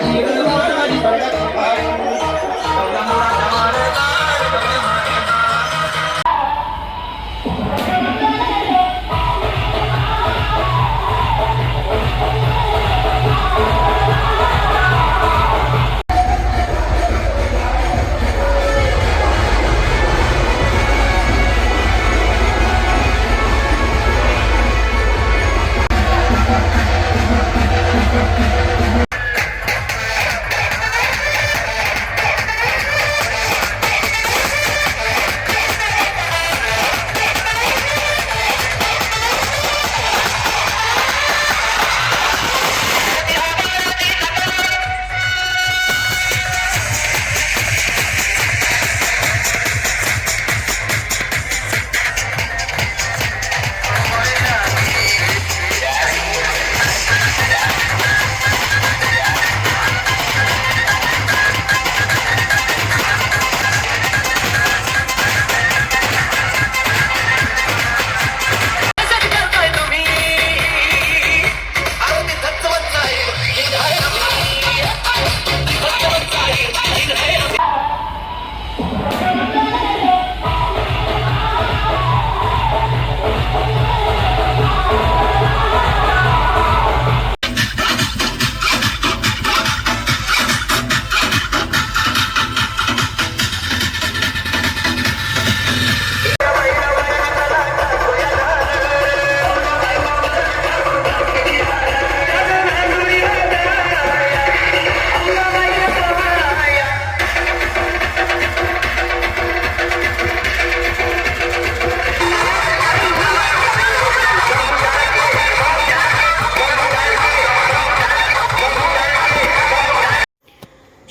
気になるわよ!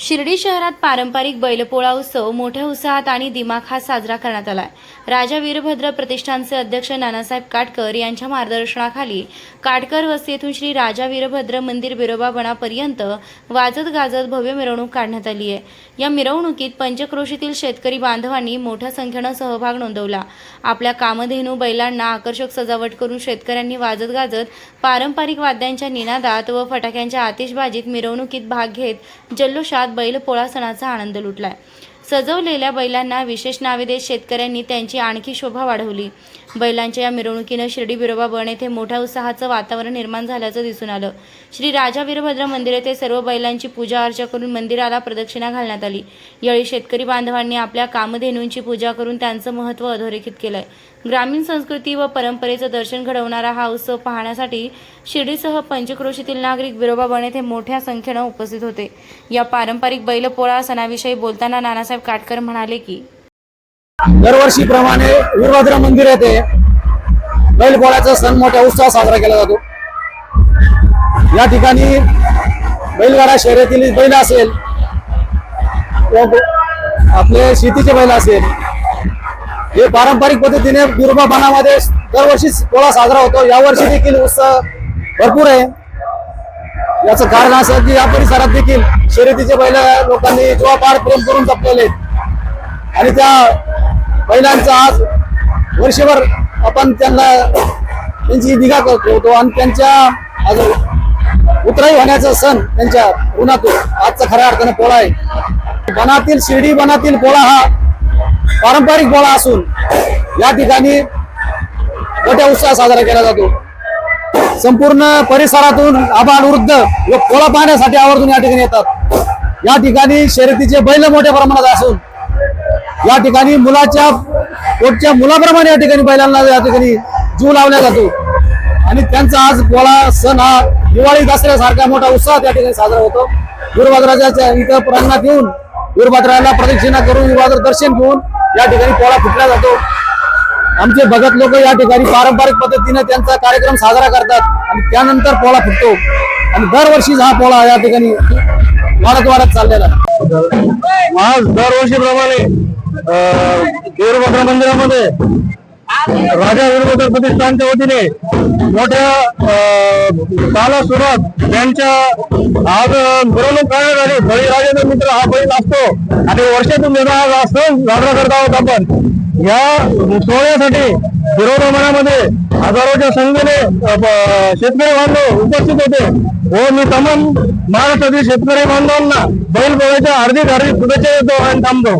शिर्डी शहरात पारंपरिक बैलपोळा उत्सव मोठ्या उत्साहात आणि दिमाखात साजरा करण्यात आलाय. राजा वीरभद्र प्रतिष्ठानचे अध्यक्ष नानासाहेब काटकर यांच्या मार्गदर्शनाखाली काटकर वस्ती येथून श्री राजा वीरभद्र मंदिर बिरोबा बनापर्यंत वाजत गाजत भव्य मिरवणूक काढण्यात आली आहे. या मिरवणुकीत पंचक्रोशीतील शेतकरी बांधवांनी मोठ्या संख्येनं सहभाग नोंदवला. आपल्या कामधेनू बैलांना आकर्षक सजावट करून शेतकऱ्यांनी वाजत गाजत पारंपरिक वाद्यांच्या निनादात व फटाक्यांच्या आतिषबाजीत मिरवणुकीत भाग घेत जल्लोषात बैलपोळा सणाचा आनंद लुटलाय. सजवलेल्या बैलांना विशेष नावे देत शेतकऱ्यांनी त्यांची आणखी शोभा वाढवली. बैलांच्या या मिरवणुकीनं शिर्डी बिरोबा बन येथे मोठ्या उत्साहाचं वातावरण निर्माण झाल्याचं दिसून आलं. श्री राजा वीरभद्र मंदिर येथे सर्व बैलांची पूजा अर्चा करून मंदिराला प्रदक्षिणा घालण्यात आली. यावेळी शेतकरी बांधवांनी आपल्या कामधेनूंची पूजा करून त्यांचं महत्त्व अधोरेखित केलंय. ग्रामीण संस्कृती व परंपरेचं दर्शन घडवणारा हा उत्सव पाहण्यासाठी शिर्डीसह पंचक्रोशीतील नागरिक विरोबा बन येथे मोठ्या संख्येनं उपस्थित होते. या पारंपरिक बैलपोळा सणाविषयी बोलताना नानासाहेब काटकर म्हणाले की दरवर्षीप्रमाणे वीरभद्र मंदिर येथे बैलपोळ्याचा सण मोठ्या उत्साहात साजरा केला जातो. या ठिकाणी बैलगाडा शर्यतील बैल असेल आपले शेतीचे बैल असेल हे पारंपरिक पद्धतीने दुर्गा बनामध्ये दरवर्षी पोळा साजरा होतो. यावर्षी देखील उत्साह भरपूर आहे. याचं कारण असं की या परिसरात देखील शर्यतीचे बैल लोकांनी पार प्रेम करून जपलेले आहेत. आणि त्या बैलांचा आज वर्षभर आपण त्यांना त्यांची निगा करतो आणि त्यांच्या आज उतराई होण्याचा सण त्यांच्या उन्हातून आजचा खऱ्या अर्थाने पोळा आहे. बनातील शिर्डी बनातील पोळा हा पारंपरिक पोळा असून या ठिकाणी मोठ्या उत्साहात साजरा केला जातो. संपूर्ण परिसरातून आबाल वृद्ध व पोळा पाहण्यासाठी आवर्जून या ठिकाणी येतात. या ठिकाणी शर्यतीचे बैल मोठ्या प्रमाणात असून या ठिकाणी मुलाच्या पोटच्या मुलाप्रमाणे या ठिकाणी बैलांना या ठिकाणी जीव लावला जातो. आणि त्यांचा आज पोळा सण हा दिवाळी दसऱ्यासारखा मोठा उत्साह त्या ठिकाणी साजरा होतो. वीरभद्राच्या इथं प्रांगणात येऊन वीरभद्राला प्रदक्षिणा करून वीरभद्र दर्शन घेऊन या ठिकाणी पोळा फुटला जातो. आमचे भगत लोक या ठिकाणी पारंपरिक पद्धतीने त्यांचा कार्यक्रम साजरा करतात आणि त्यानंतर पोळा फुटतो. आणि दरवर्षी हा पोळा या ठिकाणी वाढत वाढत चाललेला आज दरवर्षीप्रमाणे अं, वीरभद्र मंदिरामध्ये राजा वीरभद्र प्रतिष्ठानच्या वतीने मोठ्या अं, काला यांच्या आज मिरवणूक करण्यात आली बळीराजाचा मित्र हा बैल असतो. आणि वर्षातून येणारा हा सण साजरा करत आहोत आपण. या सोहळ्यासाठी विरोधा मनामध्ये हजारोच्या संख्येने शेतकरी बांधव उपस्थित होते. व मी तमाम महाराष्ट्रातील शेतकरी बांधवांना बैल पोळ्याच्या हार्दिक हार्दिक शुभेच्छा देतो आणि थांबतो.